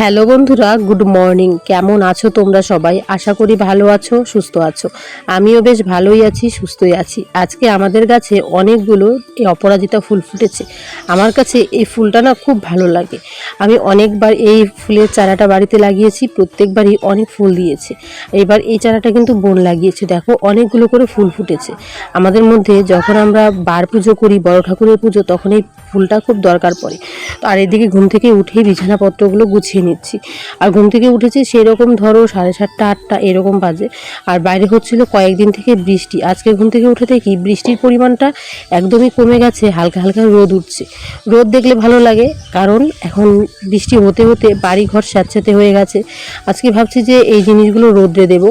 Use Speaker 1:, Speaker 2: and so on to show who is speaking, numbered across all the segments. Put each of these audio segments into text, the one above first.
Speaker 1: Hello বন্ধুরা, good morning. কেমন আছো তোমরা সবাই? আশা করি ভালো আছো, সুস্থ আছো। আমিও বেশ ভালোই আছি, সুস্থই আছি। আজকে আমাদের গাছে অনেকগুলো এই অপরাজিতা ফুল ফুটেছে। আমার কাছে এই ফুলটা না খুব ভালো লাগে। আমি অনেকবার এই ফুলের চারাটা বাড়িতে লাগিয়েছি, প্রত্যেকবারই অনেক ফুল দিয়েছে। এবার এই চারাটা কিন্তু বোন লাগিয়েছে। দেখো, অনেকগুলো করে ফুল ফুটেছে। আমাদের মধ্যে যখন আমরা বার পুজো করি, বড় ঠাকুরের পুজো, তখন এই ফুলটা খুব দরকার পড়ে। আর এদিকে ঘুম থেকে উঠেই বিছানাপত্রগুলো গুছিয়ে নিচ্ছি। আর ঘুম থেকে উঠেছি সেরকম ধরো সাড়ে সাতটা, আটটা এরকম বাজে। আর বাইরে হচ্ছিল কয়েকদিন থেকে বৃষ্টি। আজকে ঘুম থেকে উঠে দেখি বৃষ্টির পরিমাণটা একদমই কমে গেছে, হালকা হালকা রোদ উঠছে। রোদ দেখলে ভালো লাগে, কারণ এখন বৃষ্টি হতে হতে বাড়ি ঘর স্যাঁতস্যাঁতে হয়ে গেছে। আজকে ভাবছি যে এই জিনিসগুলো রোদ্রে দেবো।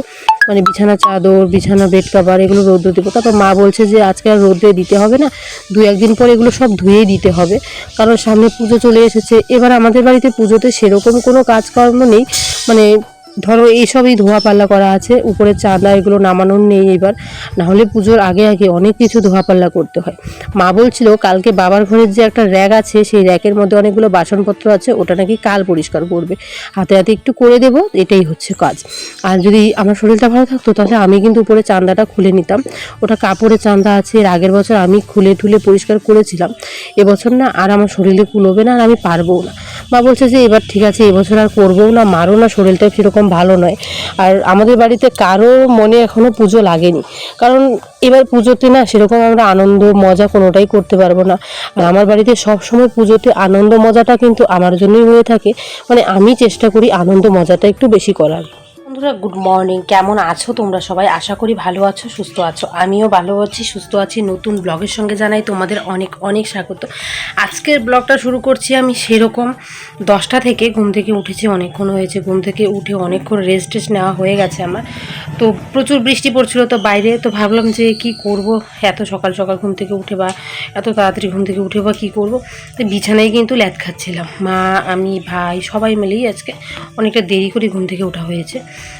Speaker 1: মানে বিছানা চাদর, বিছানা বেড কাভার এগুলো রোদ দেবো। তারপর মা বলছে যে আজকে আর রোদে দিতে হবে না, দু একদিন পর এগুলো সব ধুয়েই দিতে হবে। কারণ সামনে পুজো চলে এসেছে, এবার আমাদের বাড়িতে পুজোতে সেরকম কোনো কাজকর্ম নেই। মানে ধরো এইসবই ধোয়া পাল্লা করা আছে, উপরে চাঁদা, এগুলো নামানোর নেই এবার। নাহলে পুজোর আগে আগে অনেক কিছু ধোয়া পাল্লা করতে হয়। মা বলছিল, কালকে বাবার ঘরের যে একটা র্যাক আছে, সেই র্যাকের মধ্যে অনেকগুলো বাসনপত্র আছে, ওটা নাকি কাল পরিষ্কার করবে। হাতে হাতে একটু করে দেব, এটাই হচ্ছে কাজ। আর যদি আমার শরীরটা ভালো থাকতো, তাহলে আমি কিন্তু উপরে চান্দাটা খুলে নিতাম। ওটা কাপড়ের চান্দা আছে, এর আগের বছর আমি খুলে ঠুলে পরিষ্কার করেছিলাম। এবছর না আর আমার শরীরে কুলোবে না, আর আমি পারবও না। মা বলছে যে, এবার ঠিক আছে, এবছর আর করবও না, মারো না, শরীরটা সেরকম ভালো নয়। আর আমাদের বাড়িতে কারও মনে এখনও পুজো লাগেনি। কারণ এবার পুজোতে না সেরকম আমরা আনন্দ মজা কোনোটাই করতে পারব না। আর আমার বাড়িতে সব সময় পুজোতে আনন্দ মজাটা কিন্তু আমার জন্যই হয়ে থাকে। মানে আমি চেষ্টা করি আনন্দ মজাটা একটু বেশি করার। বন্ধুরা গুড মর্নিং কেমন আছো তোমরা সবাই? আশা করি ভালো আছো, সুস্থ আছো। আমিও ভালো আছি, সুস্থ আছি। নতুন ব্লগের সঙ্গে জানাই তোমাদের অনেক অনেক স্বাগত। আজকের ব্লগটা শুরু করছি আমি সেরকম দশটা থেকে। ঘুম থেকে উঠেছি, অনেকক্ষণ হয়েছে। ঘুম থেকে উঠে অনেকক্ষণ রেস্ট টেস্ট নেওয়া হয়ে গেছে আমার। তো প্রচুর বৃষ্টি পড়ছিল তো বাইরে। তো ভাবলাম যে কি করব? এত সকাল সকাল ঘুম থেকে উঠে বা এত তাড়াতাড়ি ঘুম থেকে উঠে বা কী করব? তো বিছানায় কিন্তু ল্যাদ খাচ্ছিলাম। মা, আমি, ভাই সবাই মিলেই আজকে অনেকটা দেরি করে ঘুম থেকে ওঠা হয়েছে।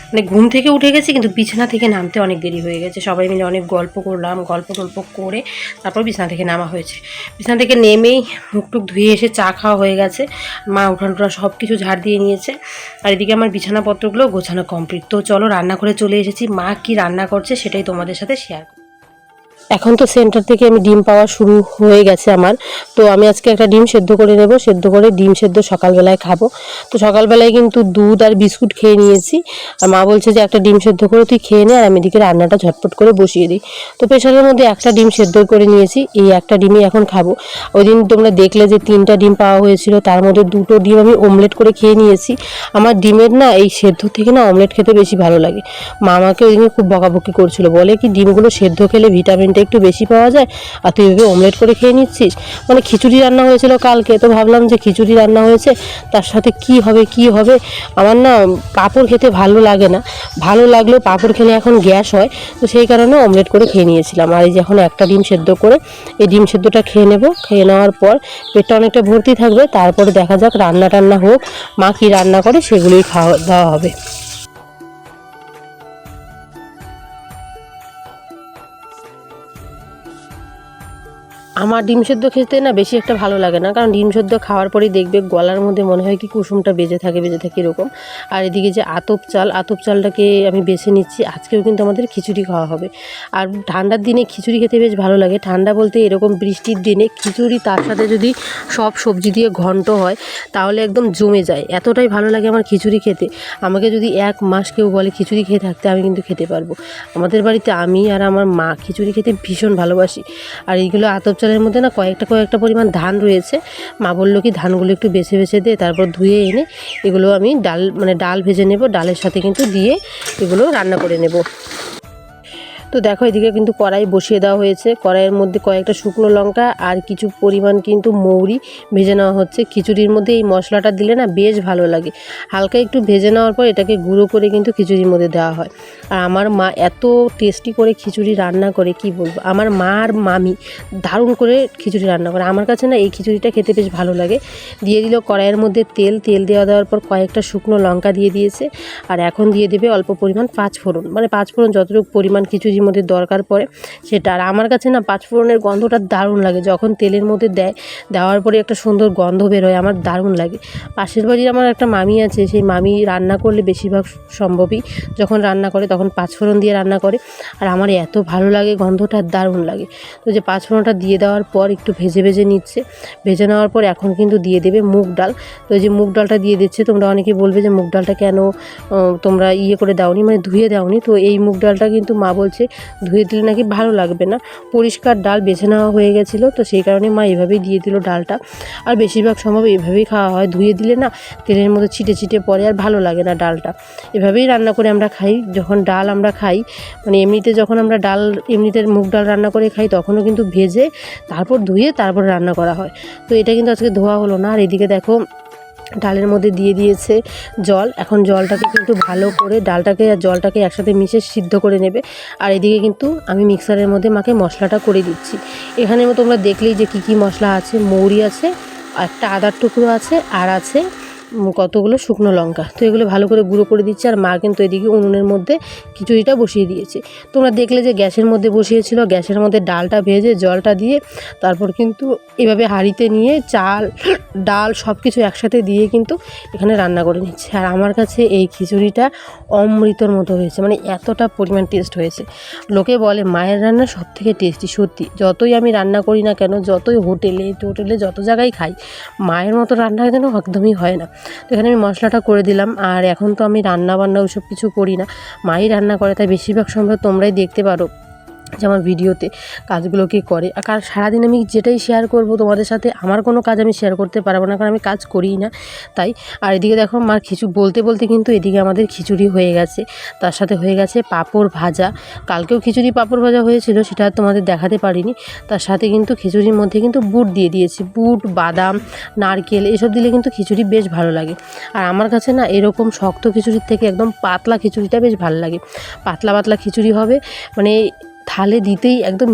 Speaker 1: মানে ঘুম থেকে উঠে গেছি, কিন্তু বিছানা থেকে নামতে অনেক দেরি হয়ে গেছে। সবাই মিলে অনেক গল্প করলাম, গল্প টল্প করে তারপর বিছানা থেকে নামা হয়েছে। বিছানা থেকে নেমেই মুখ টুক ধুয়ে এসে চা খাওয়া হয়ে গেছে। মা উঠান টুঠান সব কিছু ঝাড় দিয়ে নিয়েছে। আর এদিকে আমার বিছানাপত্রগুলো গোছানো কমপ্লিট তো চলো রান্না করে চলে এসেছি। মা কি রান্না করছে সেটাই তোমাদের সাথে শেয়ার এখন তো সেন্টার থেকে আমি ডিম পাওয়া শুরু হয়ে গেছে আমার। তো আমি আজকে একটা ডিম সেদ্ধ করে নেব, সেদ্ধ করে ডিম সেদ্ধ সকালবেলায় খাব। তো সকালবেলায় কিন্তু দুধ আর বিস্কুট খেয়ে নিয়েছি। আর মা বলছে যে, একটা ডিম সেদ্ধ করে তুই খেয়ে নে, আর আমি এদিকে রান্নাটা ঝটপট করে বসিয়ে দিই। তো প্রেশারের মধ্যে একটা ডিম সেদ্ধ করে নিয়েছি, এই একটা ডিমই এখন খাব। ওই দিন তোমরা দেখলে যে, তিনটা ডিম পাওয়া হয়েছিল, তার মধ্যে দুটো ডিম আমি অমলেট করে খেয়ে নিয়েছি। আমার ডিমের না, এই সেদ্ধ থেকে না অমলেট খেতে বেশি ভালো লাগে। মা আমাকে ওই দিন খুব বকাবকি করছিল, বলে কি, ডিমগুলো সেদ্ধ খেলে ভিটামিনটা একটু বেশি পাওয়া যায়, আর তুই এভাবে অমলেট করে খেয়ে নিচ্ছিস। মানে খিচুড়ি রান্না হয়েছিল কালকে, তো ভাবলাম যে খিচুড়ি রান্না হয়েছে, তার সাথে কি হবে কি হবে? আমার না পাঁপড় খেতে ভালো লাগে না। ভালো লাগলেও পাঁপড় খেলে এখন গ্যাস হয়, তো সেই কারণে অমলেট করে খেয়ে নিয়েছিলাম। আর এই যে এখন একটা ডিম সেদ্ধ করে, এই ডিম সেদ্ধটা খেয়ে নেব। খেয়ে নেওয়ার পর পেটটা অনেকটা ভর্তি থাকবে, তারপরে দেখা যাক রান্না টান্না হোক, মা কী রান্না করে সেগুলোই খাওয়া, দাওয়া হবে। আমার ডিম সেদ্ধ খেতে না বেশি একটা ভালো লাগে না, কারণ ডিম সেদ্ধ খাওয়ার পরেই দেখবে গলার মধ্যে মনে হয় কি কুসুমটা বেজে থাকে বেজে থাকে এরকম। আর এদিকে যে আতপ চাল, আতপ চালটাকে আমি বেছে নিচ্ছি, আজকেও কিন্তু আমাদের খিচুড়ি খাওয়া হবে। আর ঠান্ডার দিনে খিচুড়ি খেতে বেশ ভালো লাগে, ঠান্ডা বলতে এরকম বৃষ্টির দিনে খিচুড়ি তার সাথে যদি সব সবজি দিয়ে ঘন্ট হয়, তাহলে একদম জমে যায়। এতটাই ভালো লাগে আমার খিচুড়ি খেতে। আমাকে যদি এক মাস কেউ বলে খিচুড়ি খেয়ে থাকতে, আমি কিন্তু খেতে পারব। আমাদের বাড়িতে আমি আর আমার মা খিচুড়ি খেতে ভীষণ ভালোবাসি। আর এইগুলো আতপ চালের মধ্যে না কয়েকটা কয়েকটা পরিমাণ ধান রয়েছে। মা বলল কি ধানগুলো একটু বেছে বেছে দিয়ে তারপর ধুয়ে এনে এগুলো আমি ডাল মানে ডাল ভেজে নেব। ডালের সাথে কিন্তু দিয়ে এগুলো রান্না করে নেব। তো দেখো এদিকে কিন্তু কড়াই বসিয়ে দেওয়া হয়েছে। কড়াইয়ের মধ্যে কয়েকটা শুকনো লঙ্কা আর কিছু পরিমাণ কিন্তু মৌরি ভেজে নেওয়া হচ্ছে। খিচুড়ির মধ্যে এই মশলাটা দিলে না বেশ ভালো লাগে। হালকা একটু ভেজে নেওয়ার পর এটাকে গুঁড়ো করে কিন্তু খিচুড়ির মধ্যে দেওয়া হয়। আর আমার মা এত টেস্টি করে খিচুড়ি রান্না করে, কি বলব? আমার মা আর মামি দারুণ করে খিচুড়ি রান্না করে। আমার কাছে না এই খিচুড়িটা খেতে বেশ ভালো লাগে। দিয়ে দিল কড়াইয়ের মধ্যে তেল। তেল দেওয়া দেওয়ার পর কয়েকটা শুকনো লঙ্কা দিয়ে দিয়েছে। আর এখন দিয়ে দেবে অল্প পরিমাণ পাঁচ ফোড়ন মানে পাঁচ ফোড়ন যতটুকু পরিমাণ খিচুড়ির ভাজির মধ্যে দরকার পড়ে সেটা। আর আমার কাছে না পাঁচফোড়নের গন্ধটা দারুণ লাগে। যখন তেলের মধ্যে দেয়, দেওয়ার পরে একটা সুন্দর গন্ধ বেরোয় আমার দারুণ লাগে। পাশের বাড়ির আমার একটা মামি আছে, সেই মামি রান্না করলে বেশিরভাগ সম্ভবই যখন রান্না করে তখন পাঁচফোড়ন দিয়ে রান্না করে। আর আমার এত ভালো লাগে, গন্ধটা দারুণ লাগে। তো যে পাঁচফোড়নটা দিয়ে দেওয়ার পর একটু ভেজে ভেজে নিচ্ছে। ভেজে নেওয়ার পর এখন কিন্তু দিয়ে দেবে মুগ ডাল। তো যে মুগ ডালটা দিয়ে দিচ্ছে, তোমরা অনেকেই বলবে যে মুগ ডালটা কেন তোমরা ইয়ে করে দাওনি মানে ধুয়ে দাওনি। তো এই মুগ ডালটা কিন্তু মা বলছে ধুয়ে দিলে নাকি ভালো লাগবে না। পরিষ্কার ডাল বেছে নেওয়া হয়ে গেছিল, তো সেই কারণে মা এভাবেই দিয়ে দিল ডালটা। আর বেশিরভাগ সম্ভব এভাবেই খাওয়া হয়, ধুয়ে দিলে না তেলের মধ্যে ছিটে ছিটে পড়ে আর ভালো লাগে না ডালটা। এভাবেই রান্না করে আমরা খাই, যখন ডাল আমরা খাই মানে এমনিতে যখন আমরা ডাল, এমনিতে মুগ ডাল রান্না করে খাই, তখনও কিন্তু ভেজে তারপর ধুয়ে তারপর রান্না করা হয়। তো এটা কিন্তু আজকে ধোয়া হলো না, আর এদিকে দেখো ডালের মধ্যে দিয়ে দিয়েছে জল। এখন জলটাকে কিন্তু ভালো করে ডালটাকে আর জলটাকে একসাথে মিশে সিদ্ধ করে নেবে। আর এদিকে কিন্তু আমি মিক্সারের মধ্যে মাকে মশলাটা করে দিচ্ছি। এখানে তোমরা দেখলেই যে কী কী মশলা আছে। মৌরি আছে, একটা আদার টুকরো আছে, আর আছে কতগুলো শুকনো লঙ্কা। তো এগুলো ভালো করে গুঁড়ো করে দিচ্ছে আর মা কিন্তু এদিকে উনুনের মধ্যে খিচুড়িটা বসিয়ে দিয়েছে। তোমরা দেখলে যে গ্যাসের মধ্যে বসিয়েছিল, গ্যাসের মধ্যে ডালটা ভেজে জলটা দিয়ে তারপর কিন্তু এভাবে হাঁড়িতে নিয়ে চাল, ডাল সব কিছু একসাথে দিয়ে কিন্তু এখানে রান্না করে নিচ্ছে। আর আমার কাছে এই খিচুড়িটা অমৃতর মতো হয়েছে মানে এতটা পরিমাণ টেস্ট হয়েছে। লোকে বলে, মায়ের রান্না সব থেকে টেস্টি সত্যি। যতই আমি রান্না করি না কেন, যতই হোটেলে হোটেলে যত জায়গায় খাই, মায়ের মতো রান্না যেন একদমই হয় না। তো এখানে আমি মশলাটা করে দিলাম। আর এখন তো আমি রান্না বান্না ওইসব কিছু করি না। মাই রান্না করে, তাই বেশিরভাগ সময় তোমরাই দেখতে পারো। যে আমার ভিডিওতে কাজগুলো কে করে। কারণ সারাদিন আমি যেটাই শেয়ার করব তোমাদের সাথে, আমার কোনো কাজ আমি শেয়ার করতে পারব না, কারণ আমি কাজ করিই না। তাই, আর এদিকে দেখো মার খিচু, বলতে বলতে কিন্তু এদিকে আমাদের খিচুড়ি হয়ে গেছে। তার সাথে হয়ে গেছে পাঁপড় ভাজা। কালকেও খিচুড়ি পাঁপড় ভাজা হয়েছিল, সেটা তোমাদের দেখাতে পারিনি। তার সাথে কিন্তু খিচুড়ির মধ্যে কিন্তু বুট দিয়ে দিয়েছি। বুট, বাদাম, নারকেল, এসব দিলে কিন্তু খিচুড়ি বেশ ভালো লাগে। আর আমার কাছে না এরকম শক্ত খিচুড়ির থেকে একদম পাতলা খিচুড়িটা বেশ ভালো লাগে। পাতলা পাতলা খিচুড়ি হবে মানে থালে দিতেই একদম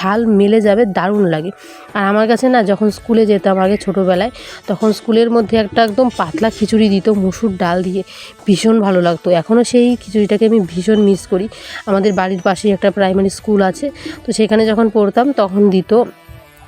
Speaker 1: থাল মেলে যাবে, দারুণ লাগে। আর আমার কাছে না যখন স্কুলে যেতাম আগে ছোটোবেলায়, তখন স্কুলের মধ্যে একটা একদম পাতলা খিচুড়ি দিত, মুসুর ডাল দিয়ে। ভীষণ ভালো লাগতো। এখনও সেই খিচুড়িটাকে আমি ভীষণ মিস করি। আমাদের বাড়ির পাশেই একটা প্রাইমারি স্কুল আছে, তো সেখানে যখন পড়তাম তখন দিত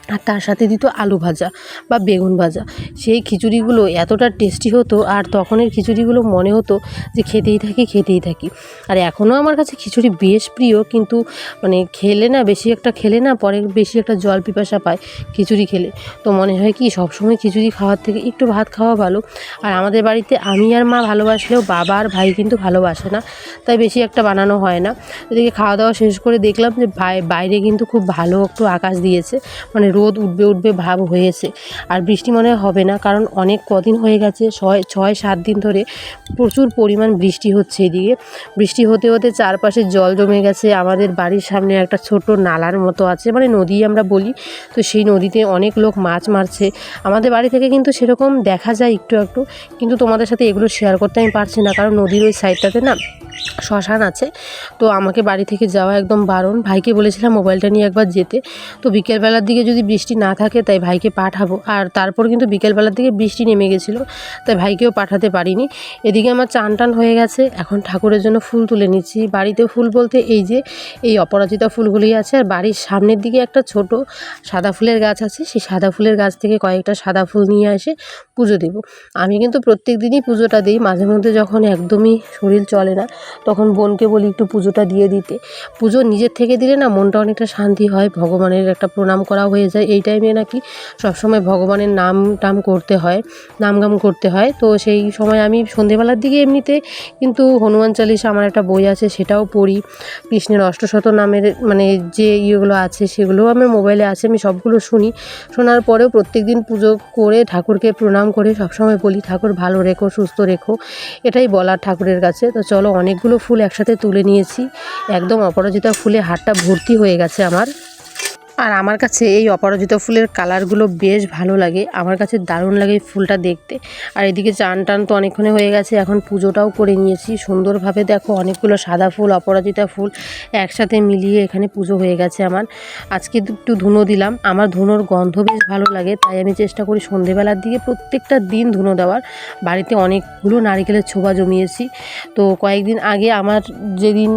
Speaker 1: আর তার সাথে দিত আলু ভাজা বা বেগুন ভাজা। সেই খিচুড়িগুলো এতটা টেস্টি হতো আর তখনের খিচুড়িগুলো মনে হতো যে খেতেই থাকি খেতেই থাকি। আর এখনও আমার কাছে খিচুড়ি বেশ প্রিয় কিন্তু মানে খেলে না, বেশি একটা খেলে না, পরে বেশি একটা জল পিপাসা পায় খিচুড়ি খেলে। তো মনে হয় কি, সবসময় খিচুড়ি খাওয়ার থেকে একটু ভাত খাওয়া ভালো। আর আমাদের বাড়িতে আমি আর মা ভালোবাসলেও বাবা আর ভাই কিন্তু ভালোবাসে না, তাই বেশি একটা বানানো হয় না। এদিকে খাওয়া দাওয়া শেষ করে দেখলাম যে বাই- বাইরে কিন্তু খুব ভালো একটু আকাশ দিয়েছে। মানে রোদ উঠবে উঠবে ভাব হয়েছে। আর বৃষ্টি মনে হবে না, কারণ অনেক কদিন হয়ে গেছে, ছয় ছয়, সাত দিন ধরে প্রচুর পরিমাণ বৃষ্টি হচ্ছে এদিকে। বৃষ্টি হতে হতে চারপাশে জল জমে গেছে, আমাদের বাড়ির সামনে একটা ছোট নালার মতো আছে মানে নদী আমরা বলি। তো সেই নদীতে অনেক লোক মাছ মারছে। আমাদের বাড়ি থেকে কিন্তু সেরকম দেখা যায় একটু একটু, কিন্তু তোমাদের সাথে এগুলো শেয়ার করতে আমি পারছি না, কারণ নদীর ওই সাইডটাতে না শ্মশান আছে। তো আমাকে বাড়ি থেকে যাওয়া একদম বারণ। ভাইকে বলেছিলাম মোবাইলটা নিয়ে একবার যেতে। তো বিকেলবেলার দিকে যদি বৃষ্টি না থাকে, তাই ভাইকে পাঠাবো। আর তারপর কিন্তু বিকেলবেলার দিকে বৃষ্টি নেমে গেছিল, তাই ভাইকেও পাঠাতে পারিনি। এদিকে আমার চান টান হয়ে গেছে। এখন ঠাকুরের জন্য ফুল তুলে নিচ্ছি। বাড়িতে ফুল বলতে এই যে, এই অপরাজিতা ফুলগুলি আছে। আর বাড়ির সামনের দিকে একটা ছোট সাদা ফুলের গাছ আছে। সেই সাদা ফুলের গাছ থেকে কয়েকটা সাদা ফুল নিয়ে এসে পুজো দেব। আমি কিন্তু প্রত্যেক দিনই পুজোটা দিই। মাঝে মধ্যে যখন একদমই শরীর চলে না তখন বোনকে বলি একটু পুজোটা দিয়ে দিতে। পুজো নিজের থেকে দিলে না মনটা অনেকটা শান্তি হয়, ভগবানের একটা প্রণাম করা হয়ে যায়। এই টাইমে নাকি সবসময় ভগবানের নাম টাম করতে হয় নামগাম করতে হয়। তো সেই সময় আমি সন্ধেবেলার দিকে এমনিতে কিন্তু হনুমান চালিশা আমার একটা বই আছে, সেটাও পড়ি। কৃষ্ণের অষ্টশত নামের মানে যে ইয়েগুলো আছে, সেগুলোও আমার মোবাইলে আছে, আমি সবগুলো শুনি। শোনার পরেও প্রত্যেক দিন পুজো করে ঠাকুরকে প্রণাম করে সবসময় বলি, ঠাকুর ভালো রেখো, সুস্থ রেখো। এটাই বলার ঠাকুরের কাছে। তো চলো অনেকগুলো ফুল একসাথে তুলে নিয়েছি। একদম অপরাজিতা ফুলে হাটটা ভর্তি হয়ে গেছে আমার। আর আমার কাছে এই অপরাজিতা ফুলের কালারগুলো বেশ ভালো লাগে। আমার কাছে দারুণ লাগে ফুলটা দেখতে। আর এদিকে চান টান তো অনেকক্ষণে হয়ে গেছে, এখন পুজোটাও করে নিয়েছি। সুন্দরভাবে দেখো অনেকগুলো সাদা ফুল, অপরাজিতা ফুল একসাথে মিলিয়ে এখানে পুজো হয়ে গেছে আমার। আজকে একটু ধুনো দিলাম। আমার ধুনোর গন্ধ বেশ ভালো লাগে, তাই আমি চেষ্টা করি সন্ধেবেলার দিকে প্রত্যেকটা দিন ধুনো দেওয়ার। বাড়িতে অনেকগুলো নারিকেলের ছোবা জমিয়েছি। তো কয়েকদিন আগে আমার যেদিন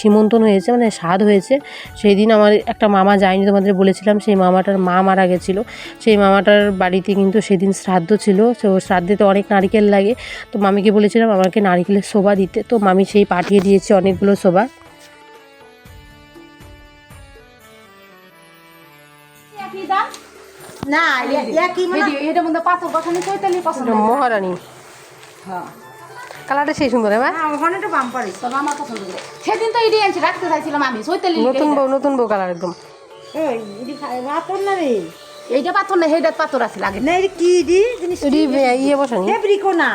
Speaker 1: সীমন্তন হয়েছে মানে স্বাদ হয়েছে সেই দিন আমার একটা মামা যায়নি তোমাদের বলেছিলাম সেই মামাটার মা মারা গেছিল। সেই মামাটার বাড়িতে কিন্তু সেদিন শ্রাদ্ধ ছিল তো শ্রাদ্ধে তো অনেক নারকেল লাগে। তো মামিকে বলেছিলাম আমাকে নারকেলের শোভা দিতে। তো মামি সেই পাঠিয়ে দিয়েছে অনেকগুলো শোভা।
Speaker 2: না মানে?
Speaker 1: মহারানী।
Speaker 3: হ্যাঁ।
Speaker 1: কালারটা সেই সুন্দর হ্যাঁ
Speaker 2: হ্যাঁ,
Speaker 3: সেদিন তো রাখতে চাইছিলাম আমি
Speaker 1: নতুন বউ নতুন বউ কালার একদম।
Speaker 2: এই ইডি খাই না রে?
Speaker 3: এইটা পাথর না পাথর আছে লাগে।
Speaker 2: না এটি কি দি জিনিস
Speaker 1: এটি ইয়ে বসানি
Speaker 2: ফেব্রিকও না।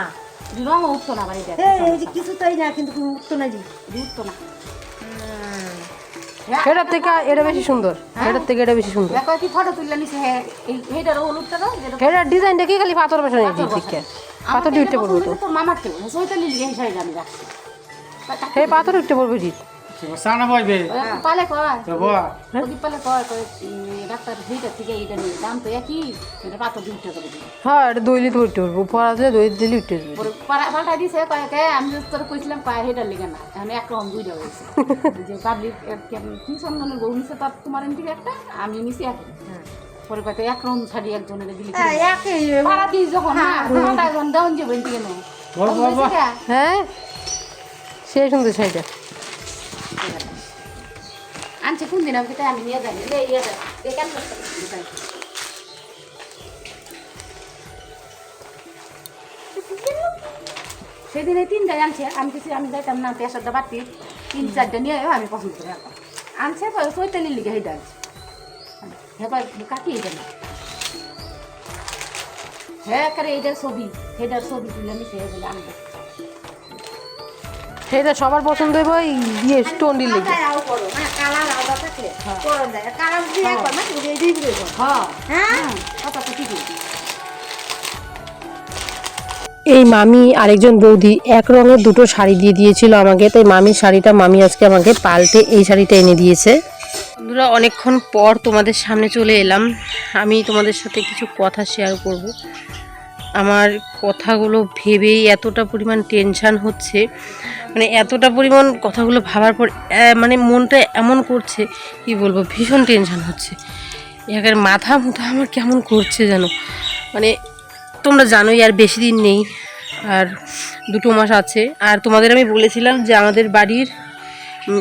Speaker 3: রং উঠতো না বাড়িতে
Speaker 2: এই এই যে কিছু তাই না কিন্তু কোনো উঠতো না জি
Speaker 3: উঠতো না।
Speaker 1: এটার থেকে এটা বেশি সুন্দর। এটার থেকে এটা বেশি সুন্দর।
Speaker 3: দেখো কি ফটো তুললে নিছে হ্যাঁ এইটার হলুদটা দাও
Speaker 1: ডিজাইনটা কি খালি পাথর বসানি দিক থেকে পাথর উঠতে পড়ব তো।
Speaker 3: মামার তো চৈতালি লিগে হিসাবে আমি রাখছি।
Speaker 1: হে পাথর উঠতে পড়বে ঠিক
Speaker 4: সানা বইবে
Speaker 3: পালে কয়।
Speaker 4: তো বাবা
Speaker 3: প্রদীপ পালে কয় কয় ডাক্তার সেইটার থেকে এইটা নিয়ে দাম তো একই এটা করে দিই
Speaker 1: হ্যাঁ এটা দই দিতে উঠতে পারব উপর আছে দই দিলে পারবে
Speaker 3: পরে দিছে কয় কে আমি তো তোর কইছিলাম হেটার লিগে না। এখন একরকম দুইটা হয়েছে। যে পাবলিক কি সন্ধানের গরু নিছে তার তোমার এমনি একটা? আমি নিছি এক পরে কয়তো একরকম শাড়ি একজনের দিলি
Speaker 2: হ্যাঁ,
Speaker 3: পাড়া যখন না যাবেন দিকে
Speaker 1: হ্যাঁ সেই সুন্দর শাড়িটা
Speaker 3: আনছে কোন দিন আমাকে আমি নিয়ে যাই ইয়ে যাই। কেন আনছে, আমি কিছু আমি যাইতাম না পেশারটা বাড়তি তিন চারটা নিয়ে আমি পছন্দ করে আনছে চৈতালির লিগে হেঁটে আনছে? হ্যাঁ কাটি এটা হ্যাঁ করে এইটার ছবি সেটার ছবি তুলে নিছে বলে আমি
Speaker 1: সেটা সবার পছন্দ হবে ওই ইয়ে স্টোন দিলে
Speaker 2: কালার করো হ্যাঁ কালার আলাদা থাকলে করো যায়। কালার দিয়ে একবার না তুমি এই দিয়ে দিবে
Speaker 3: হ্যাঁ।
Speaker 2: হ্যাঁ?
Speaker 3: কথা তো ঠিকই।
Speaker 1: এই মামি আরেকজন বৌদি এক রঙের দুটো শাড়ি দিয়ে দিয়েছিল আমাকে তাই মামির শাড়িটা মামি আজকে আমাকে পাল্টে এই শাড়িটা এনে দিয়েছে। বন্ধুরা অনেকক্ষণ পর তোমাদের সামনে চলে এলাম। আমি তোমাদের সাথে কিছু কথা শেয়ার করব। আমার কথাগুলো ভেবেই এতটা পরিমাণ টেনশান হচ্ছে। মানে এতটা পরিমাণ কথাগুলো ভাবার পর মানে মনটা এমন করছে, কি বলব, ভীষণ টেনশান হচ্ছে। এখানে মাথা মুথা আমার কেমন করছে যেন। মানে তোমরা জানোই আর বেশি দিন নেই, আর দুটো মাস আছে। আর তোমাদের আমি বলেছিলাম যে আমাদের বাড়ির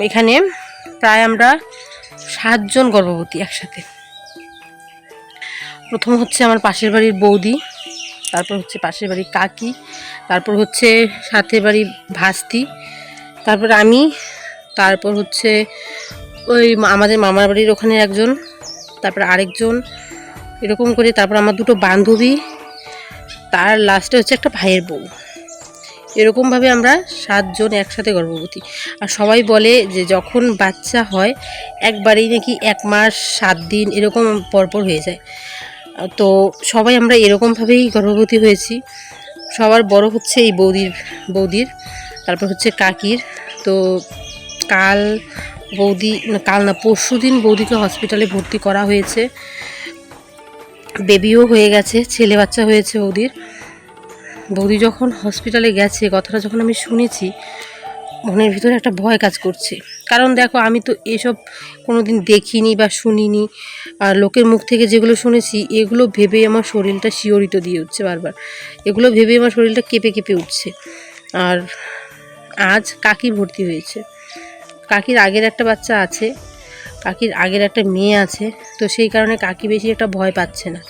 Speaker 1: এখানে প্রায় আমরা সাতজন গর্ভবতী একসাথে। প্রথম হচ্ছে আমার পাশের বাড়ির বৌদি। তারপর হচ্ছে পাশের বাড়ি কাকি, তারপর হচ্ছে সাথে বাড়ি ভাস্তি, তারপর আমি, তারপর হচ্ছে ওই আমাদের মামার বাড়ির ওখানে একজন, তারপর আরেকজন, এরকম করে তারপর আমার দুটো বান্ধবী, তার লাস্টে হচ্ছে একটা ভাইয়ের বউ। এরকমভাবে আমরা সাতজন একসাথে গর্ভবতী। আর সবাই বলে যে যখন বাচ্চা হয়, একবারেই নাকি এক মাস, সাত দিন এরকম পরপর হয়ে যায়। তো সবাই আমরা এরকমভাবেই গর্ভবতী হয়েছি। সবার বড় হচ্ছে এই বৌদির বৌদির, তারপর হচ্ছে কাকির। তো কাল বৌদি কাল না, পরশু দিন বৌদিকে হসপিটালে ভর্তি করা হয়েছে। বেবিও হয়ে গেছে, ছেলে বাচ্চা হয়েছে বৌদির। বৌদি যখন হসপিটালে গেছে, কথাটা যখন আমি শুনেছি, মনের ভিতরে একটা ভয় কাজ করছে। কারণ দেখো, আমি তো এসব কোনোদিন দেখিনি বা শুনিনি। আর লোকের মুখ থেকে যেগুলো শুনেছি, এগুলো ভেবেই আমার শরীরটা শিওরিত দিয়ে উঠছে বারবার। এগুলো ভেবেই আমার শরীরটা কেঁপে কেঁপে উঠছে। আর আজ কাকি ভর্তি হয়েছে। কাকির আগের একটা বাচ্চা আছে, কাকির আগের একটা মেয়ে আছে, তো সেই কারণে কাকি বেশি একটা ভয় পাচ্ছে না।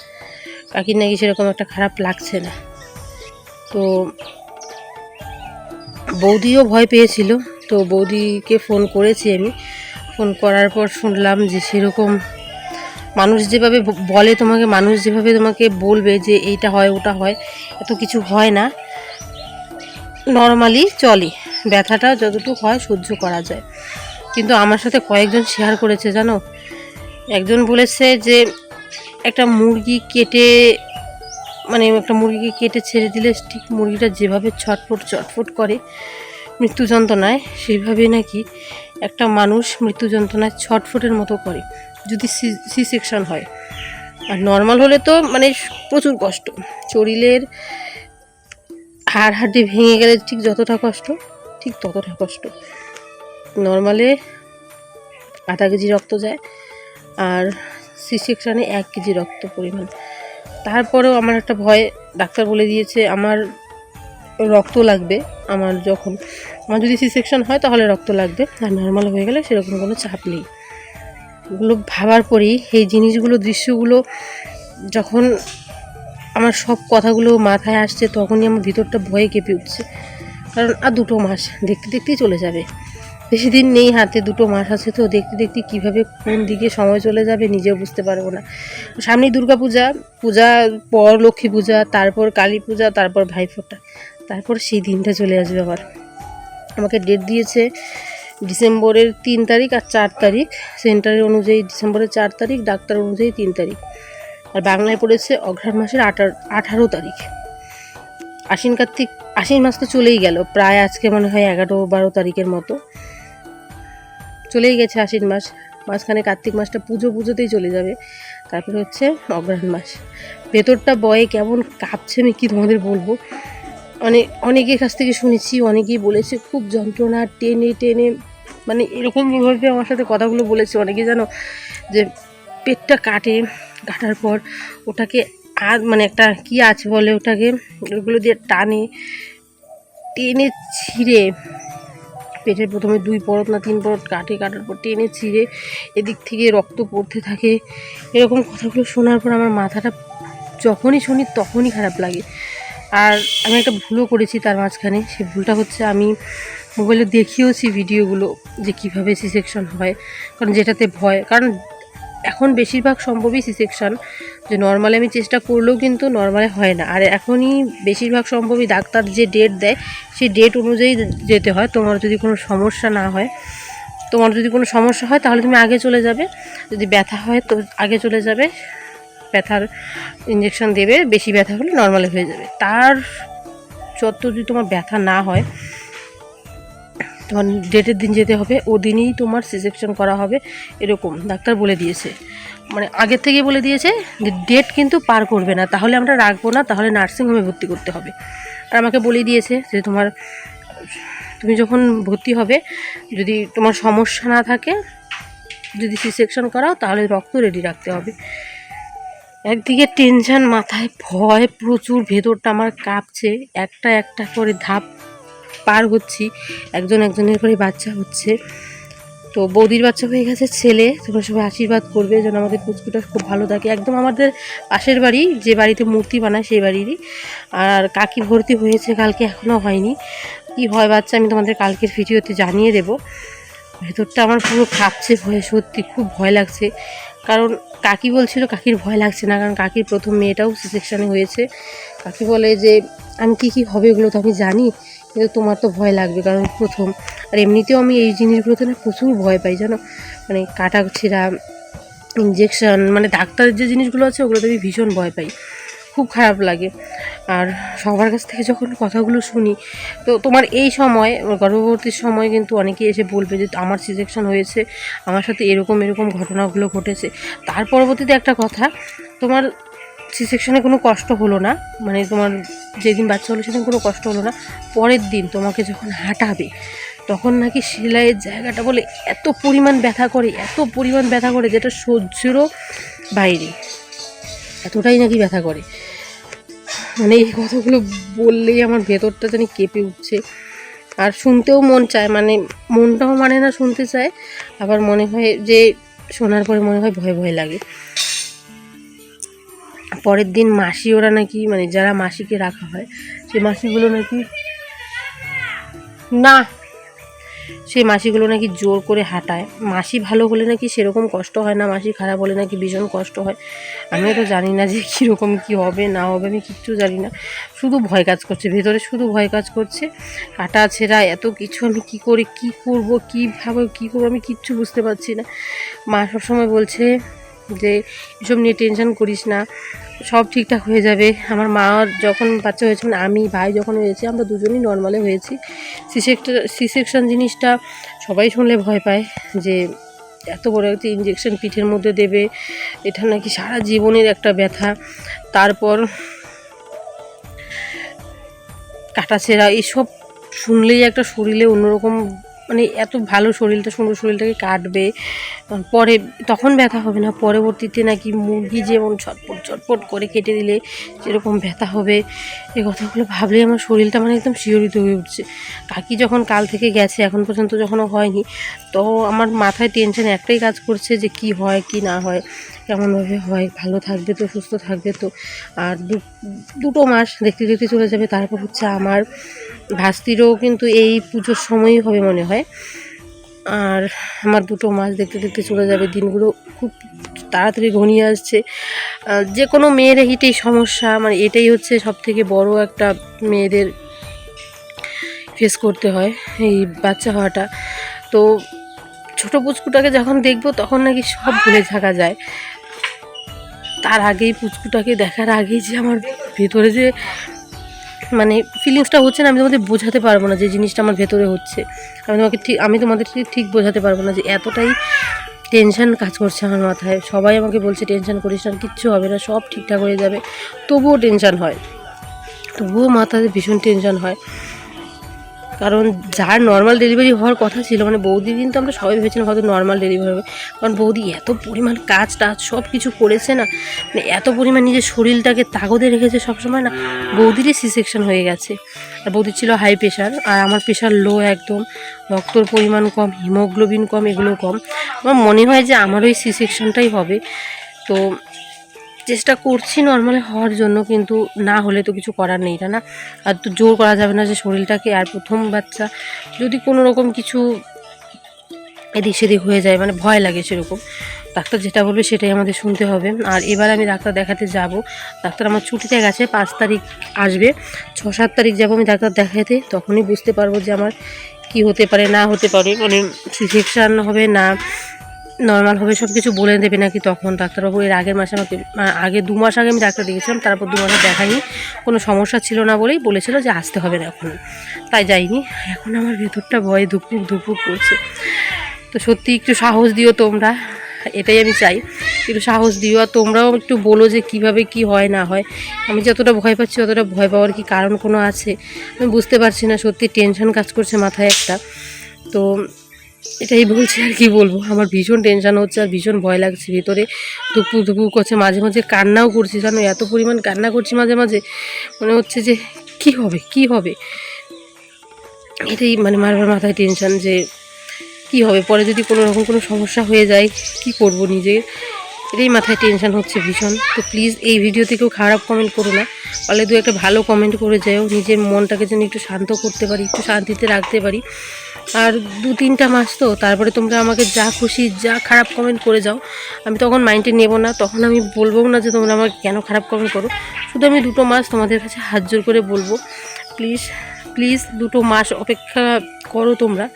Speaker 1: কাকির নাকি সেরকম একটা খারাপ লাগছে না। তো বৌদিও ভয় পেয়েছিল তো বৌদিকে ফোন করেছি আমি। ফোন করার পর শুনলাম যে সেরকম মানুষ যেভাবে বলে তোমাকে, মানুষ যেভাবে তোমাকে বলবে যে এইটা হয়, ওটা হয়, এত কিছু হয় না। নর্মালি চলে। ব্যথাটা যতটুকু হয় সহ্য করা যায়। কিন্তু আমার সাথে কয়েকজন শেয়ার করেছে, জানো? একজন বলেছে যে একটা মুরগি কেটে মানে একটা মুরগিকে কেটে ছেড়ে দিলে ঠিক মুরগিটা যেভাবে ছটফট চটফট করে মৃত্যু যন্ত্রণায় সেইভাবে নাকি একটা মানুষ মৃত্যু যন্ত্রণায় ছটফটের মতো করে, যদি সি সি সেকশন হয়। আর নর্মাল হলে তো মানে প্রচুর কষ্ট। শরীরের হাড় হাড্ডি ভেঙে গেলে ঠিক যতটা কষ্ট, ঠিক ততটা কষ্ট। নর্মালে আধা কেজি রক্ত যায় আর সি সেকশানে এক কেজি রক্ত পরিমাণ। তারপরেও আমার একটা ভয়, ডাক্তার বলে দিয়েছে, আমার রক্ত লাগবে আমার যখন, আমার যদি সি সেকশন হয় তাহলে রক্ত লাগবে, আর নর্মাল হয়ে গেলে সেরকম কোনো চাপ নেই। এগুলো ভাবার পরেই এই জিনিসগুলো, দৃশ্যগুলো যখন আমার সব কথাগুলো মাথায় আসছে তখনই আমার ভিতরটা ভয়ে কেঁপে উঠছে। কারণ আর দুটো মাস দেখতে দেখতেই চলে যাবে। বেশি দিন নেই হাতে, দুটো মাস আছে তো দেখতে দেখতে কীভাবে কোন দিকে সময় চলে যাবে নিজেও বুঝতে পারব না। সামনেই দুর্গা পূজা পূজা পর লক্ষ্মী পূজা, তারপর কালী পূজা, তারপর ভাইফোঁটা। তারপর সেই দিনটা চলে আসবে আবার। আমাকে ডেট দিয়েছে ডিসেম্বরের তিন তারিখ আর চার তারিখ। সেন্টারের অনুযায়ী ডিসেম্বরের চার তারিখ, ডাক্তার অনুযায়ী তিন তারিখ। আর বাংলায় পড়েছে অঘ্রাণ মাসের আঠারো আঠারো তারিখ। আশ্বিন কার্তিক, আশ্বিন মাস তো চলেই গেল, প্রায় আজকে মনে হয় এগারো বারো তারিখের মতো। চলেই গেছে আশ্বিন মাস। মাঝখানে কার্তিক মাসটা পুজো পুজোতেই চলে যাবে। তারপরে হচ্ছে অগ্রহায়ণ মাস। ভেতরটা বয়ে কেমন কাঁপছে আমি কি তোমাদের বলব? মানে অনেকের কাছ থেকে শুনেছি, অনেকেই বলেছে, খুব যন্ত্রণা, টেনে টেনে মানে এরকম এরকমভাবে আমার সাথে কথাগুলো বলেছে। অনেকে জানো যে পেটটা কাটে, কাটার পর ওটাকে আর মানে একটা কি আছে বলে ওটাকে, ওগুলো দিয়ে টানে, টেনে ছিঁড়ে, পেটের প্রথমে দুই পরত না, তিন পরত কাটে, কাটার পর টেনে ছিঁড়ে, এদিক থেকে রক্ত পড়তে থাকে। এরকম কথাগুলো শোনার পর আমার মাথাটা যখনই শুনি তখনই খারাপ লাগে। আর আমি একটা ভুলও করেছি তার মাঝখানে। সেই ভুলটা হচ্ছে আমি মোবাইলে দেখিয়েওছি ভিডিওগুলো যে কীভাবে সি সেকশন হয়, কারণ যেটাতে ভয়, কারণ এখন বেশিরভাগ সম্ভবই সি সেকশন, যে নর্মালে আমি চেষ্টা করলেও কিন্তু নর্মালে হয় না। আর এখনই বেশিরভাগ সম্ভবই ডাক্তার যে ডেট দেয়, সেই ডেট অনুযায়ী যেতে হয়। তোমার যদি কোনো সমস্যা না হয়, তোমার যদি কোনো সমস্যা হয় তাহলে তুমি আগে চলে যাবে। যদি ব্যথা হয় তো আগে চলে যাবে। ব্যথার ইঞ্জেকশন দেবে, বেশি ব্যথা হলে নর্মালে হয়ে যাবে। তার যত যদি তোমার ব্যথা না হয়, তোমার ডেটের দিন যেতে হবে ও দিনই তোমার সিসেকশন করা হবে, এরকম ডাক্তার বলে দিয়েছে। মানে আগের থেকে বলে দিয়েছে যে ডেট কিন্তু পার করবে না, তাহলে আমরা রাখব না, তাহলে নার্সিংহোমে ভর্তি করতে হবে। আর আমাকে বলে দিয়েছে যে তোমার, তুমি যখন ভর্তি হবে, যদি তোমার সমস্যা না থাকে, যদি সি সেকশন করাও, তাহলে রক্ত রেডি রাখতে হবে। একদিকে টেনশন, মাথায় ভয়, প্রচুর ভেতরটা আমার কাঁপছে। একটা একটা করে ধাপ পার হচ্ছি। একজন একজনের করে বাচ্চা হচ্ছে। তো বৌদির বাচ্চা হয়ে গেছে, ছেলে। তোমরা সবাই আশীর্বাদ করবে যেন আমাদের পুচকুটা খুব ভালো থাকে। একদম আমাদের পাশের বাড়ি, যে বাড়িতে মূর্তি বানায় সেই বাড়িরই। আর কাকি ভর্তি হয়েছে, কালকে এখনও হয়নি। কি হয় বাচ্চা, আমি তোমাদের কালকের ভিডিওতে জানিয়ে দেবো। ভেতরটা আমার পুরো কাঁপছে ভয়ে, সত্যি খুব ভয় লাগছে। কারণ কাকি বলছিল কাকির ভয় লাগছে না, কারণ কাকির প্রথম মেয়েটাও সি সেকশানে হয়েছে। কাকি বলে যে, আমি কি কি হবে এগুলো তো আমি জানি, কিন্তু তোমার তো ভয় লাগবে কারণ প্রথম। আর এমনিতেও আমি এই জিনিসগুলোতে না প্রচুর ভয় পাই, জানো? মানে কাটা ছেঁড়া ইঞ্জেকশন মানে ডাক্তারের যে জিনিসগুলো আছে ওগুলোতে আমি ভীষণ ভয় পাই। খুব খারাপ লাগে। আর সবার কাছ থেকে যখন কথাগুলো শুনি, তো তোমার এই সময় গর্ভবর্তীর সময় কিন্তু অনেকেই এসে বলবে যে, আমার সিলেকশন হয়েছে, আমার সাথে এরকম এরকম ঘটনাগুলো ঘটেছে। তার পরবর্তীতে একটা কথা, তোমার সি সেকশনে কোনো কষ্ট হলো না? মানে তোমার যেদিন বাচ্চা হলো, সেদিন কোনো কষ্ট হলো না? পরের দিন তোমাকে যখন হাঁটাবে, তখন নাকি সেলাইয়ের জায়গাটা বলে এত পরিমাণ ব্যথা করে, এত পরিমাণ ব্যথা করে যেটা সহ্যেরও বাইরে। এতটাই নাকি ব্যথা করে। মানে এই কথাগুলো বললেই আমার ভেতরটা জানি কেঁপে উঠছে। আর শুনতেও মন চায় মানে মনটাও মানে না শুনতে চায়, আবার মনে হয় যে শোনার পরে মনে হয় ভয় ভয় লাগে। পরের দিন মাসি, ওরা নাকি মানে যারা মাসিকে রাখা হয় সেই মাসিগুলো নাকি না সেই মাসিগুলো নাকি জোর করে হাঁটায়। মাসি ভালো হলে নাকি সেরকম কষ্ট হয় না, মাসি খারাপ হলে নাকি ভীষণ কষ্ট হয়। আমিও তো জানি না যে কীরকম কী হবে, না হবে, আমি কিচ্ছু জানি না। শুধু ভয় কাজ করছে, ভেতরে শুধু ভয় কাজ করছে। কাটা ছেঁড়া এত কিছু আমি কি করে, কি করব, কীভাবে, কী করব আমি কিচ্ছু বুঝতে পারছি না। মা সবসময় বলছে যে, এসব নিয়ে টেনশন করিস না সব ঠিকঠাক হয়ে যাবে। আমার মা যখন বাচ্চা হয়েছে মানে আমি, ভাই যখন হয়েছে, আমরা দুজনেই নর্মালে হয়েছি। সি সেকশন জিনিসটা সবাই শুনলে ভয় পায় যে এত বড় একটা ইঞ্জেকশন পিঠের মধ্যে দেবে। এটা নাকি সারা জীবনের একটা ব্যথা। তারপর কাটাছেঁড়া এসব শুনলেই একটা শরীরে অন্যরকম মানে এত ভালো শরীরটা, সুন্দর শরীরটাকে কাটবে। পরে তখন ব্যথা হবে না, পরবর্তীতে নাকি মুরগি যেমন ছটপট ছটপট করে কেটে দিলে যেরকম ব্যথা হবে। এ কথাগুলো ভাবলেই আমার শরীরটা মানে একদম শিহরিত হয়ে উঠছে। কাকি যখন কাল থেকে গেছে, এখন পর্যন্ত যখনও হয়নি, তো আমার মাথায় টেনশন একটাই কাজ করছে যে কি হয়, কি না হয়, কেমনভাবে হয়, ভালো থাকবে তো, সুস্থ থাকবে তো। আর দুটো মাস দেখতে দেখতে চলে যাবে, তারপর হচ্ছে আমার ভাস্তিরও কিন্তু এই পুজোর সময়ই হবে মনে হয়। আর আমার দুটো মাছ দেখতে দেখতে চলে যাবে, দিনগুলো খুব তাড়াতাড়ি ঘনিয়ে আসছে। যে কোনো মেয়ের এটাই সমস্যা মানে এটাই হচ্ছে সব থেকে বড় একটা মেয়েদের ফেস করতে হয় এই বাচ্চা হওয়াটা। তো ছোটো পুচকুটাকে যখন দেখব, তখন নাকি সব ভুলে থাকা যায়। তার আগেই পুচকুটাকে দেখার আগেই যে আমার ভেতরে যে মানে ফিলিংসটা হচ্ছে না, আমি তোমাদের বোঝাতে পারব না যে জিনিসটা আমার ভেতরে হচ্ছে। আমি তোমাকে ঠিক, আমি তোমাদের ঠিক বোঝাতে পারব না যে এতটাই টেনশান কাজ করছে আমার মাথায়। সবাই আমাকে বলছে টেনশান করিস না কিচ্ছু হবে না, সব ঠিকঠাক হয়ে যাবে। তবুও টেনশান হয়। তবুও মাথাতে ভীষণ টেনশান হয়। কারণ যার নর্মাল ডেলিভারি হওয়ার কথা ছিল মানে বৌদি কিন্তু আমরা সবাই ভেবেছিলাম হয়তো নর্মাল ডেলিভারি হবে। কারণ বৌদি এত পরিমাণ কাজ টাজ সব কিছু করেছে না মানে এত পরিমাণ নিজের শরীরটাকে তাগদে রেখেছে সবসময় না, বৌদিরই সি সেকশন হয়ে গেছে। আর বৌদির ছিল হাই প্রেশার আর আমার প্রেশার লো একদম। রক্তর পরিমাণ কম হিমোগ্লোবিন কম, এগুলো কম। আমার মনে হয় যে আমারও ওই সি সেকশনটাই হবে। তো চেষ্টা করছি নর্মালি হওয়ার জন্য, কিন্তু না হলে তো কিছু করার নেই না? আর তো জোর করা যাবে না যে শরীরটাকে, আর প্রথম বাচ্চা যদি কোনো রকম কিছু এদিক সেদিক হয়ে যায় মানে ভয় লাগে সেরকম, ডাক্তার যেটা বলবে সেটাই আমাদের শুনতে হবে। আর এবার আমি ডাক্তার দেখাতে যাব। ডাক্তার আমার ছুটিতে গেছে, পাঁচ তারিখ আসবে। ছ, সাত তারিখ যাব আমি ডাক্তার দেখাতে, তখনই বুঝতে পারব যে আমার কি হতে পারে, না হতে পারে মানে সিজেকশান হবে না নর্মাল হবে সব কিছু বলে দেবে নাকি তখন ডাক্তারবাবু? এর আগের মাসে আমাকে আগে দু মাস আগে আমি ডাক্তার দেখেছিলাম তারপর দু মাসে দেখাইনি। কোনো সমস্যা ছিল না বলেই বলেছিল যে আসতে হবে না এখন। তাই যাইনি। এখন আমার ভেতরটা ভয়ে ধুপুক ধুপুক করছে। তো সত্যি একটু সাহস দিও তোমরা। এটাই আমি চাই। একটু সাহস দিও আর তোমরাও একটু বলো যে কীভাবে কি হয়, না হয়। আমি যতটা ভয় পাচ্ছি অতটা ভয় পাওয়ার কি কারণ কোনো আছে? আমি বুঝতে পারছি না। সত্যি টেনশন কাজ করছে মাথায় একটা। তো এটাই বলছি আর কি বলব। আমার ভীষণ টেনশান হচ্ছে আর ভীষণ ভয় লাগছে ভিতরে। দুপু দুপু করছে, মাঝে মাঝে কান্নাও করছি। জানো, এত পরিমাণ কান্না করছি মাঝে মাঝে। মনে হচ্ছে যে, কি হবে কি হবে? এটাই মানে মারবার মাথায় টেনশান যে, কি হবে? পরে যদি কোনো রকম কোনো সমস্যা হয়ে যায়, কি করব নিজে এটাই মাথায় টেনশান হচ্ছে ভীষণ। তো প্লিজ এই ভিডিওতে কেউ খারাপ কমেন্ট করো না। পারলে দু একটা ভালো কমেন্ট করে যাও। নিজের মনটাকে যেন একটু শান্ত করতে পারি, একটু শান্তিতে রাখতে পারি। আর দু তিনটা মাস তো, তারপরে তোমরা আমাকে যা খুশি, যা খারাপ কমেন্ট করে যাও। আমি তখন মাইন্ডে নেব না, তখন আমি বলব না যে তোমরা আমাকে কেন খারাপ কমেন্ট করো। শুধু আমি দুটো মাস তোমাদের কাছে হাত জোর করে বলব। প্লিজ প্লিজ দুটো মাস অপেক্ষা করো তোমরা।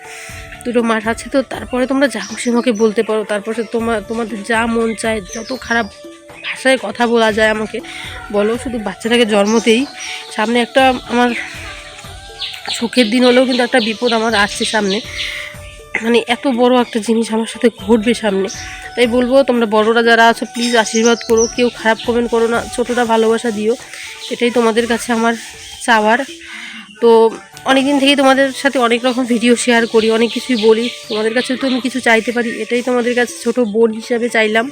Speaker 1: দুটো মাস আছে তো, তারপরে তোমরা যা খুশি আমাকে বলতে পারো। তারপরে তোমার তোমাদের যা মন চায়, যত খারাপ ভাষায় কথা বলা যায় আমাকে, বলো, শুধু বাচ্চাটাকে জন্মতেই সামনে একটা আমার সুখের দিন হলেও কিন্তু একটা বিপদ আমার আসছে সামনে। মানে এত বড় একটা জিনিস আমার সাথে ঘটবে সামনে। তাই বলব, তোমরা বড়রা যারা আছো প্লিজ আশীর্বাদ করো। কেউ খারাপ কমেন্ট করো না, ছোটরা ভালোবাসা দিও। এটাই তোমাদের কাছে আমার চাওয়ার তো অনেক দিন থেকেই তোমাদের সাথে অনেক রকম ভিডিও শেয়ার করি, অনেক কিছুই বলি। তোমাদের কাছে তো আমি কিছু চাইতে পারি, এটাই তোমাদের কাছে ছোট বোন হিসাবে চাইলাম।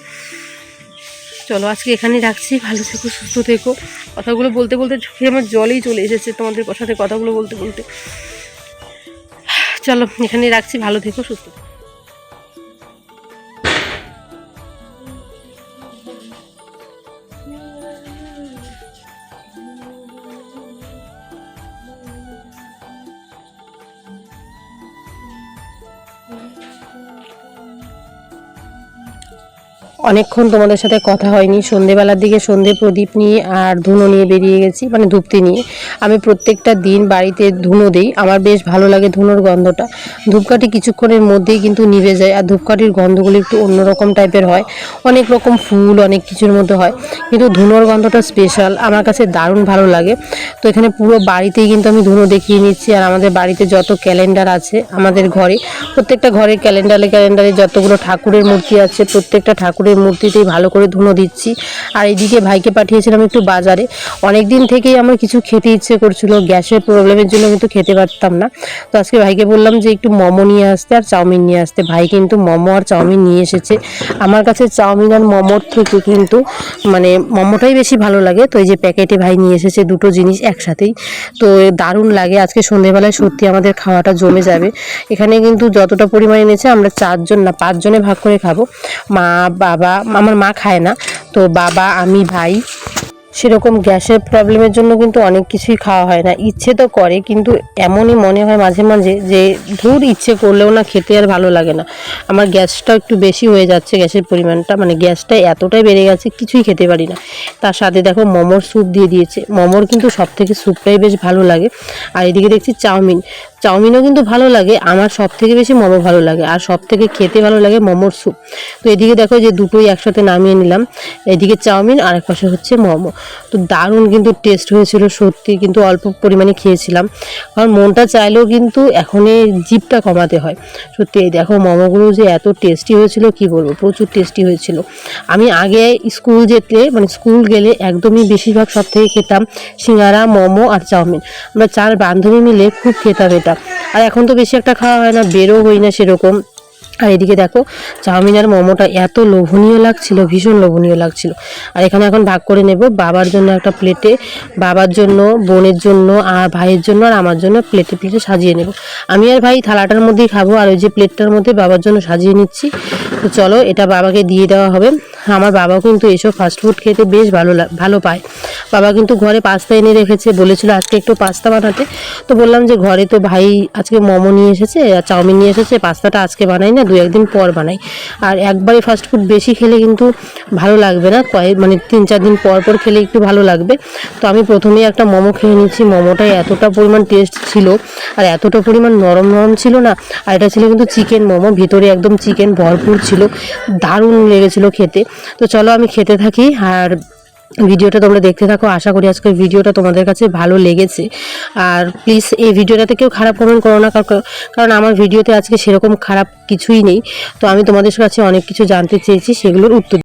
Speaker 1: চলো আজকে এখানেই রাখছি, ভালো থেকো, সুস্থ থেকো। কথাগুলো বলতে বলতে চোখে আমার জলেই চলে এসেছে তোমাদের সাথে কথাগুলো বলতে বলতে। চলো এখানেই রাখছি, ভালো থেকো, সুস্থ থেকো। অনেকক্ষণ তোমাদের সাথে কথা হয়নি। সন্ধেবেলার দিকে সন্ধে প্রদীপ নিয়ে আর ধুনো নিয়ে বেরিয়ে গেছি মানে ধূপতি নিয়ে। আমি প্রত্যেকটা দিন বাড়িতে ধুনো দিই। আমার বেশ ভালো লাগে ধুনোর গন্ধটা। ধূপকাঠি কিছুক্ষণের মধ্যেই কিন্তু নিভে যায় আর ধূপকাঠির গন্ধগুলো একটু অন্যরকম টাইপের হয়। অনেক রকম ফুল, অনেক কিছুর মধ্যে হয়। কিন্তু ধুনোর গন্ধটা স্পেশাল আমার কাছে দারুণ ভালো লাগে। তো এখানে পুরো বাড়িতেই কিন্তু আমি ধুনো দেখিয়ে নিচ্ছি আর আমাদের বাড়িতে যত ক্যালেন্ডার আছে আমাদের ঘরে, প্রত্যেকটা ঘরে ক্যালেন্ডারে ক্যালেন্ডারে যতগুলো ঠাকুরের মূর্তি আছে, প্রত্যেকটা ঠাকুরের মূর্তিতেই ভালো করে ধুনো দিচ্ছি। আর এইদিকে ভাইকে পাঠিয়েছিলাম একটু বাজারে। অনেক দিন থেকেই আমার কিছু খেতে ইচ্ছে করছিল, গ্যাসের প্রবলেমের জন্য কিন্তু খেতে পারতাম না। তো আজকে ভাইকে বললাম যে একটু মোমো নিয়ে আসতে আর চাউমিন নিয়ে আসতে। ভাই কিন্তু মোমো আর চাউমিন নিয়ে এসেছে। আমার কাছে চাউমিন আর মোমোর থেকে কিন্তু মানে মোমোটাই বেশি ভালো লাগে। তো এই যে প্যাকেটে ভাই নিয়ে এসেছে দুটো জিনিস একসাথেই। তো দারুণ লাগে। আজকে সন্ধেবেলায় সত্যি আমাদের খাওয়াটা জমে যাবে। এখানে কিন্তু যতটা পরিমাণ এনেছে আমরা চারজন না, পাঁচজনে ভাগ করে খাব। মা, বাবা আমার মা খায় না। তো বাবা, আমি ভাই, সেরকম গ্যাসের প্রবলেমের জন্য কিন্তু অনেক কিছুই খাওয়া হয় না। ইচ্ছে তো করে, কিন্তু এমনই মনে হয় মাঝে মাঝে যে ধূর ইচ্ছে করলেও না খেতে আর ভালো লাগে না। আমার গ্যাসটা একটু বেশি হয়ে যাচ্ছে গ্যাসের পরিমাণটা মানে গ্যাসটা এতটাই বেড়ে গেছে, কিছুই খেতে পারি না। তার সাথে দেখো মোমোর স্যুপ দিয়ে দিয়েছে। মোমোর কিন্তু সব থেকে স্যুপটাই বেশ ভালো লাগে। আর এদিকে দেখছি চাউমিন। চাউমিনও কিন্তু ভালো লাগে, আমার সব থেকে বেশি মোমো ভালো লাগে, আর সব থেকে খেতে ভালো লাগে মোমোর স্যুপ। তো এদিকে দেখো যে দুটোই একসাথে নামিয়ে নিলাম, এদিকে চাউমিন আর এক পাশে হচ্ছে মোমো। তো দারুণ কিন্তু টেস্ট হয়েছিল, সত্যি কিন্তু অল্প পরিমাণে খেয়েছিলাম। কারণ মনটা চাইলেও কিন্তু এখনই জিপটা কমাতে হয়। সত্যি এই দেখো মোমোগুলো যে এত টেস্টি হয়েছিল, কি বলব, প্রচুর টেস্টি হয়েছিল। আমি আগে স্কুল যেতে মানে স্কুল গেলে একদমই বেশিরভাগ সব থেকে খেতাম সিঙ্গারা, মোমো আর চাউমিন। আমরা চার বান্ধবী মিলে খুব খেতাম এটা। আর এখন তো বেশি একটা খাওয়া হয় না বেরো হই না সেরকম। আর এদিকে দেখো, চাউমিন আর মোমোটা এত লোভনীয় লাগছিল, ভীষণ লোভনীয় লাগছিল। আর এখানে এখন ভাগ করে নেব বাবার জন্য একটা প্লেটে, বাবার জন্য, বোনের জন্য আর ভাইয়ের জন্য আর আমার জন্য প্লেটে প্লেটে সাজিয়ে নেব। আমি আর ভাই থালাটার মধ্যেই খাব, আর ওই যে প্লেটটার মধ্যে বাবার জন্য সাজিয়ে নিচ্ছি। তো চলো, এটা বাবাকে দিয়ে দেওয়া হবে। আমার বাবাও কিন্তু এসব ফাস্টফুড খেতে বেশ ভালো ভালো পায়। বাবা কিন্তু ঘরে পাস্তা এনে রেখেছে, বলেছিল আজকে একটু পাস্তা বানাতে। তো বললাম যে ঘরে তো ভাই আজকে মোমো নিয়ে এসেছে, আর চাউমিন নিয়ে এসেছে, পাস্তাটা আজকে বানাই না, দু একদিন পর বানাই। আর একবারে ফাস্টফুড বেশি খেলে কিন্তু ভালো লাগবে না, কয়েক মানে তিন চার দিন পর পর খেলে একটু ভালো লাগবে। তো আমি প্রথমেই একটা মোমো খেয়ে নিচ্ছি মোমোটাই এতটা পরিমাণ টেস্ট ছিল, আর এতটা পরিমাণ নরম নরম ছিল না, আর এটা ছিল কিন্তু চিকেন মোমো, ভিতরে একদম চিকেন ভরপুর ছিল, দারুণ লেগেছিল খেতে। তো চলো আমি খেতে থাকি আর ভিডিওটা তোমরা দেখতে থাকো। আশা করি আজকের ভিডিওটা তোমাদের কাছে ভালো লেগেছে। আর প্লিজ এই ভিডিওটাতে কেউ খারাপ কমেন্ট করো না কারণ- আমার ভিডিওতে আজকে সেরকম খারাপ কিছুই নেই। তো আমি তোমাদের কাছে অনেক কিছু জানতে চেয়েছি, সেগুলোর উত্তর